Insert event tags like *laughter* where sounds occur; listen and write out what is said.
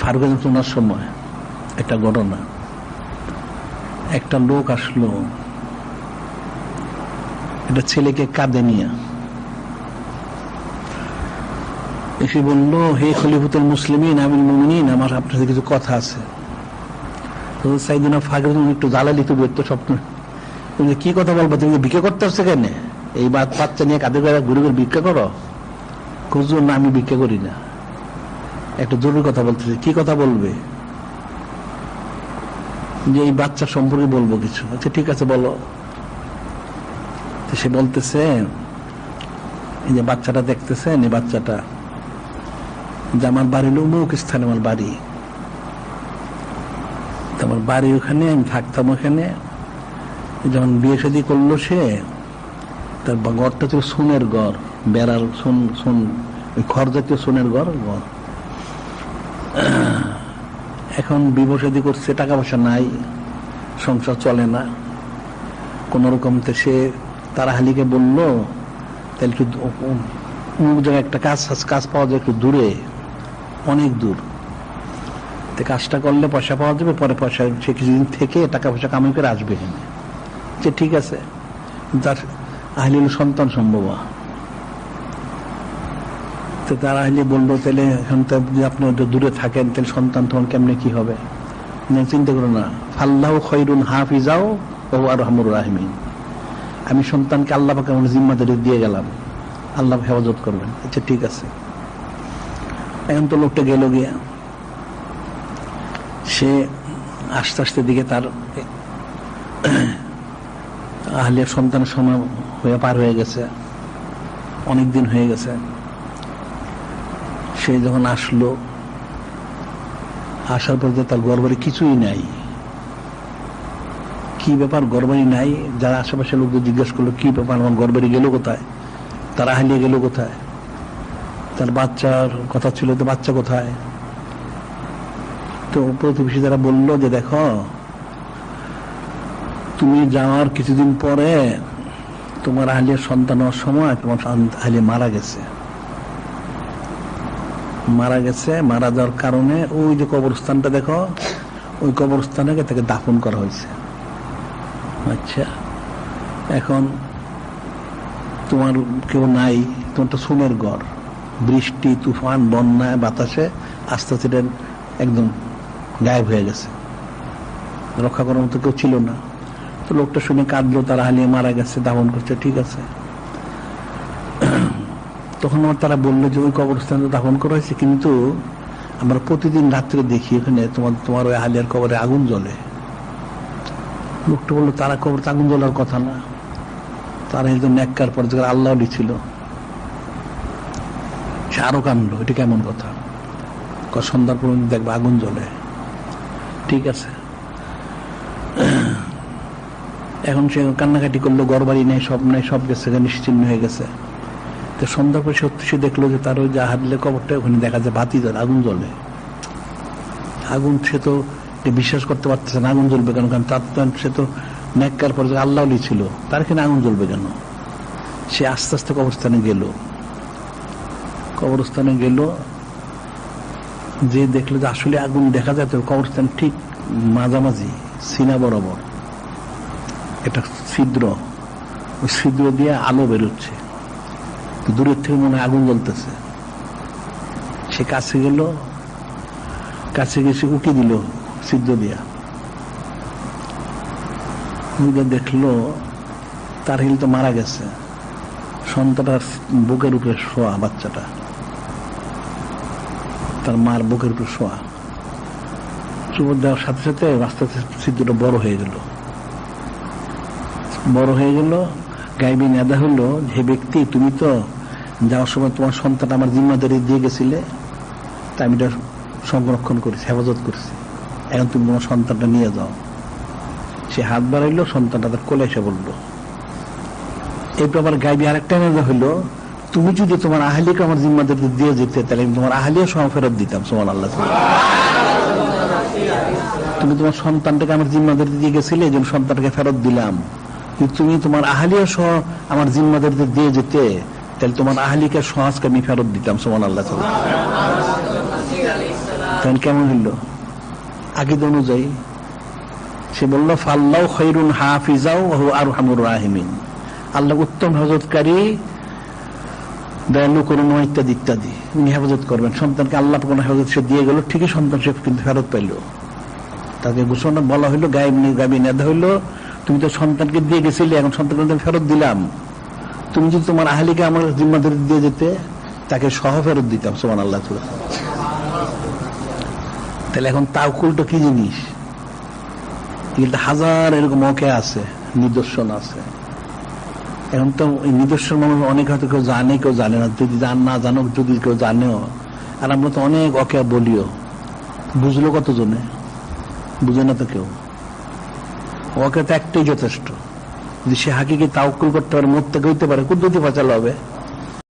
ফারুক শোনার সময় একটা ঘটনা। একটা লোক আসলো। একটা ছেলেকে কাঁদে নিয়ে। এসে বলল, হে খলিফুতুল মুসলিমিন আমিল মুমিনিন, আমার আপনার কিছু কথা আছে। তো সাইদিনা ফাঁকে একটু জ্বালালি তো ব্যক্ত স্বপ্ন তুমি কি কথা বলব, তুমি ভিক্ষা করতে আসছে কেন? এই বাচ্চা নিয়ে কাঁদে ঘুরে ঘুরে ভিক্ষা করো? খুঁজুন না, আমি ভিক্ষা করি না। একটা জরুরি কথা বলতেছে। কি কথা বলবে? যে এই বাচ্চা সম্পর্কে বলব কিছু। আচ্ছা ঠিক আছে, বলো। সে বলতেছে, এই যে বাচ্চাটা দেখতেছেন, এই বাচ্চাটা, যে আমার বাড়ি হলো অমুক স্থানে আমার বাড়ি। আমার বাড়ি ওখানে, আমি থাকতাম ওখানে। যখন বিয়ে শাদী করল সে, তার ঘরটা ছিল সোনের ঘর, বেড়ার সোন সোন ওই খড় জাতীয় সোনের ঘর ঘর। *clears throat* এখন বিবাহ শাদী করছে টাকা পয়সা নাই, সংসার চলে না। কোন রকম সে তারা হালিকে বলল, তাহলে একটু অমুক জায়গায় একটা কাজ কাজ পাওয়া যায় একটু দূরে, অনেক দূর। তো কাজটা করলে পয়সা পাওয়া যাবে, পরে পয়সা সে কিছুদিন থেকে টাকা পয়সা কামাই করে আসবে এখানে। যে ঠিক আছে তার আহলি হলো সন্তান সম্ভব। তো তারা আহলি বলল, তাহলে এখন তো আপনি দূরে থাকেন, তাহলে সন্তান তখন কেমনে কি হবে? চিন্তা করো না। ফাল্লাহ খৈরুন হাফিজাও ও আর হামুর রাহমিন। আমি সন্তানকে আল্লাহ পাকে আমার জিম্মাদারি দিয়ে গেলাম। আল্লাহ হেফাজত করবেন। আচ্ছা ঠিক আছে। এখন তো লোকটা গেল গিয়া। সে আস্তে আস্তে দিকে তার আহলিয়া সন্তান সময় হয়ে পার হয়ে গেছে। অনেক দিন হয়ে গেছে। সে যখন আসলো, আসার পর তার গড়বাড়ি কিছুই নাই। কি ব্যাপার গড়বাড়ি নাই? যারা আশেপাশে লোকদের জিজ্ঞেস করল, কি ব্যাপার, আমার গড়বাড়ি গেল কোথায়? তারা হারিয়ে গেল কোথায়? তার বাচ্চার কথা ছিল তো বাচ্চা কোথায়? তো প্রতিবেশী যারা বলল যে, দেখো, তুমি যাওয়ার কিছুদিন পরে তোমার আহলিয়ার সন্তান হওয়ার সময় তোমার আহলিয়া মারা গেছে। মারা গেছে, মারা যাওয়ার কারণে ওই যে কবরস্থানটা দেখো, ওই কবরস্থানে তাকে দাফন করা হয়েছে। আচ্ছা এখন তোমার কেউ নাই, তোমার তো সোনের গড় বৃষ্টি, তুফান বন্যায় বাতাসে আস্তে আস্তে একদম গায়েব হয়ে গেছে। রক্ষা করার মতো কেউ ছিল না। তো লোকটা শুনে কাঁদলো, তারা হালিয়ে মারা গেছে, দাফন করছে, ঠিক আছে। তখন আমার তারা বলল যে, ওই কবরস্থানে দাফন করা হয়েছে, কিন্তু আমরা প্রতিদিন রাত্রে দেখি এখানে তোমার তোমার ওই হালিয়ার কবরে আগুন জ্বলে। লোকটা বলল, তারা কবর আগুন জ্বলার কথা না। তারা একদম ন্যাক্কার পর আল্লাহ ছিল আরও কানলো এটা কেমন কথা? সন্ধ্যার পর্যন্ত দেখবে আগুন জ্বলে। ঠিক আছে। এখন সে কান্নাকাটি করল গড়বাড়ি নেই, সব নেই, সব গেছে, নিশ্চিন্ন হয়ে গেছে। তো সন্ধ্যার পর সত্যি দেখল যে তার ওই যে হাতলে কবরটা ওখানে দেখা যায়, বাতি জ্বলে, আগুন জ্বলে। আগুন সে তো বিশ্বাস করতে পারতেছে না আগুন জ্বলবে কেন, কারণ তার সে তো ন্যাক্কার পর আল্লাহ ছিল তার এখানে আগুন জ্বলবে কেন? সে আস্তে আস্তে কবরস্থানে গেল। কবরস্থানে গেল, যে দেখল যে আসলে আগুন দেখা যায় তো কবরস্থান ঠিক মাঝামাঝি, সিনা বরাবর। এটা ছিদ্র। ওই ছিদ্র দিয়ে আলো বেরোচ্ছে। দূরের থেকে মনে আগুন জ্বলতেছে। সে কাছে গেল, কাছে গেছে উকি দিল সিদ্ধ দিয়া। দেখল, তার হিল তো মারা গেছে। সন্তানটার বুকের উপরে শোয়া বাচ্চাটা। তার মার বুকের উপরে শোয়া। চুপর দেওয়ার সাথে সাথে আস্তে আস্তে ছিদ্রটা বড় হয়ে গেল। বড় হয়ে গেল গাইবি নেদা হলো যে ব্যক্তি, তুমি তো যাওয়ার সময় তোমার সন্তান আমার জিম্মাদারি দিয়ে গেছিলে, তা আমি এটা সংরক্ষণ করেছি, হেফাজত করেছি। এখন তুমি তোমার সন্তানটা নিয়ে যাও। সে হাত বাড়াইলো, সন্তানটা তার কোলে এসে বলল। এরপর আবার গাইবি আরেকটা নেদা হলো তুমি যদি তোমার আহলিকে আমার জিম্মাদারি দিয়ে যেতে, তাহলে আমি তোমার আহলিয়া সহ ফেরত দিতাম সোমান আল্লাহ তুমি তোমার সন্তানটাকে আমার জিম্মাদারি দিয়ে গেছিলে, এই জন্য সন্তানটাকে ফেরত দিলাম। তুমি তোমার আহলিয়া সহ আমার জিম্মাদারিতে দিয়ে যেতে তাহলে তোমার আহলিকে সমাজকে আমি ফেরত দিতাম সোমান আল্লাহ তখন কেমন হইল? আকিদ অনুযায়ী, সে বলল, ফাল্লাউ খৈরুন হাফিজাও আর হামুর রাহিমিন। আল্লাহ উত্তম হেফাজতকারী, দয়ালু করুন ইত্যাদি ইত্যাদি। উনি হেফাজত করবেন। সন্তানকে আল্লাহ কোনো হেফাজত সে দিয়ে গেল, ঠিকই সন্তান সে কিন্তু ফেরত পাইল। তাকে ঘোষণা বলা হইল নিয়ে গাবি নেদা হইল, তুমি তো সন্তানকে দিয়ে গেছিলে, এখন সন্তানকে ফেরত দিলাম। তুমি যদি তোমার আহলিকে আমার জিম্মাদারি দিয়ে যেতে, তাকে সহ ফেরত দিতাম সোমান আল্লাহ তাহলে এখন তাওকুলটা কি জিনিস? কিন্তু হাজার এরকম মকে আছে, নিদর্শন আছে। এখন তো নিদর্শন মানুষ অনেক হয়তো কেউ জানে কেউ জানে না। যদি জান, না জানো যদি কেউ জানেও, আর আমরা তো অনেক অকে বলিও। বুঝলো কতজনে? বুঝে না তো কেউ। ওকে তো একটাই যথেষ্ট। যদি সে হাকিকে তাওকুল করতে পারে মরতে হইতে পারে কুদ্দুতি বাঁচালো হবে।